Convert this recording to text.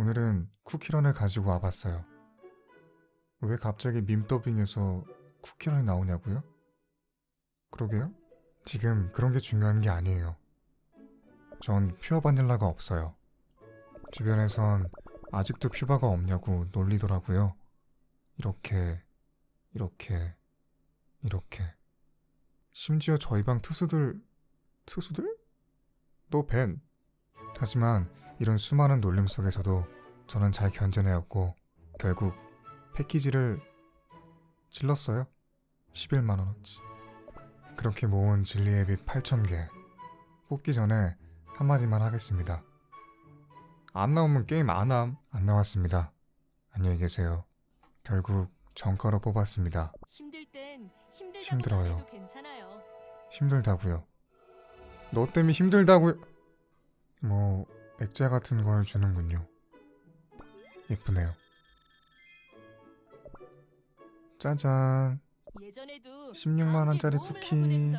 오늘은 쿠키런을 가지고 와봤어요. 왜 갑자기 밈더빙에서 쿠키런이 나오냐고요? 그러게요? 지금 그런 게 중요한 게 아니에요. 전 퓨어 바닐라가 없어요. 주변에선 아직도 퓨바가 없냐고 놀리더라고요. 이렇게, 이렇게, 이렇게. 심지어 저희 방 투수들, 투수들? 너 벤. 하지만 이런 수많은 놀림 속에서도 저는 잘 견뎌내었고 결국 패키지를 질렀어요. 11만 원어치. 그렇게 모은 진리의 빛 8,000개. 뽑기 전에 한마디만 하겠습니다. 안 나오면 게임 안 함. 안 나왔습니다. 안녕히 계세요. 결국 정가로 뽑았습니다. 힘들 땐 힘들다고 힘들어요. 괜찮아요. 힘들다고요. 너 때문에 힘들다고요. 뭐 액자 같은 걸 주는군요. 예쁘네요. 짜잔. 예전에도 16만 원짜리 쿠키.